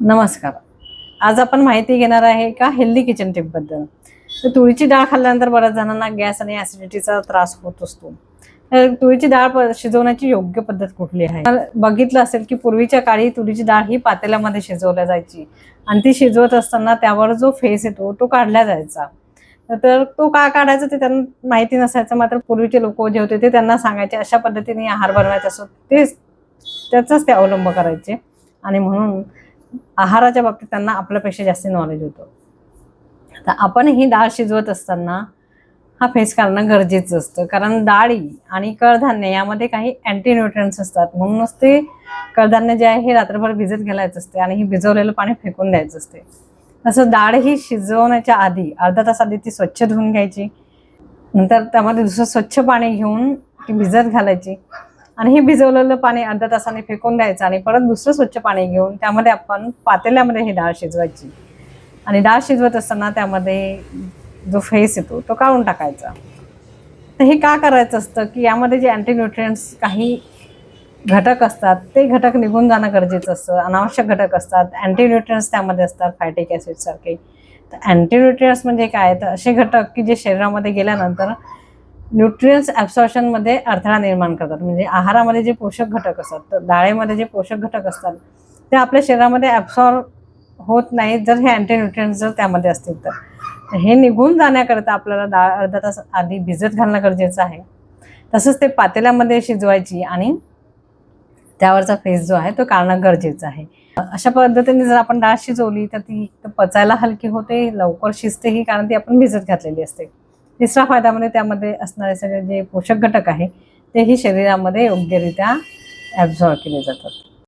नमस्कार. आज आपण माहिती घेणार आहे का हेल्दी किचन टिपबद्दल. तर तुरीची डाळ खाल्ल्यानंतर बऱ्याच जणांना गॅस आणि ऍसिडिटीचा त्रास होत असतो. तर तुळीची डाळ शिजवण्याची योग्य पद्धत कुठली आहे? तर बघितलं असेल की पूर्वीच्या काळी तुरीची डाळ ही पातेल्यामध्ये शिजवल्या जायची. आणि ती शिजवत असताना त्यावर जो फेस येतो तो काढला जायचा. तर तो का काढायचा ते त्यांना माहिती नसायचं. मात्र पूर्वीचे लोक जे होते ते त्यांना सांगायचे अशा पद्धतीने आहार बनवायचा असतो. ते त्याचाच ते अवलंब करायचे. आणि म्हणून आहाराच्या बाबतीत त्यांना आपल्यापेक्षा जास्त नॉलेज होतं. तर आपण ही डाळ शिजवत असताना हा फेस करणं गरजेचं असतं. कारण डाळी आणि कडधान्य यामध्ये काही अँटीन्युट्रियन्स असतात. म्हणूनच ते कडधान्य जे आहे हे रात्रभर भिजत घालायचं असते आणि ही भिजवलेलं पाणी फेकून द्यायचं असते. तसं डाळ ही शिजवण्याच्या आधी अर्धा तास आधी ती स्वच्छ धुवून घ्यायची. नंतर त्यामध्ये दुसरं स्वच्छ पाणी घेऊन ती भिजत घालायची. आणि हे भिजवलेलं पाणी अर्ध्या तासाने फेकून द्यायचं आणि परत दुसरं स्वच्छ पाणी घेऊन त्यामध्ये आपण पातेल्यामध्ये ही डाळ शिजवायची. आणि डाळ शिजवत असताना त्यामध्ये जो फेस येतो तो काढून टाकायचा. तर हे का करायचं असतं की यामध्ये जे अँटीन्यूट्रियंट्स काही घटक असतात ते घटक निघून जाणं गरजेचं असतं. अनावश्यक घटक असतात. अँटीन्यूट्रियंट्स त्यामध्ये असतात फॅटिक ॲसिडसारखे तर अँटीन्यूट्रियंट्स म्हणजे काय? तर असे घटक की जे शरीरामध्ये गेल्यानंतर न्यूट्रियन्स ॲब्सॉर्शनमध्ये अडथळा निर्माण करतात. म्हणजे आहारामध्ये जे पोषक घटक असतात तर डाळेमध्ये जे पोषक घटक असतात ते आपल्या शरीरामध्ये ॲब्सॉर्ब होत नाहीत जर हे अँटीन्यूट्रियन्स जर त्यामध्ये असतील तर. तर हे निघून जाण्याकरता आपल्याला डाळ अर्धा तास आधी भिजत घालणं गरजेचं आहे. तसंच ते पातेल्यामध्ये शिजवायची आणि त्यावरचा फेस जो आहे तो काढणं गरजेचं आहे. अशा पद्धतीने जर आपण डाळ शिजवली तर ती पचायला हलकी होते लवकर शिजतेही कारण ती आपण भिजत घातलेली असते. तिसरा फायदा म्हणजे त्यामध्ये असणारे सगळे जे पोषक घटक आहे तेही शरीरामध्ये योग्यरित्या ॲब्झॉर्ब केले जातात.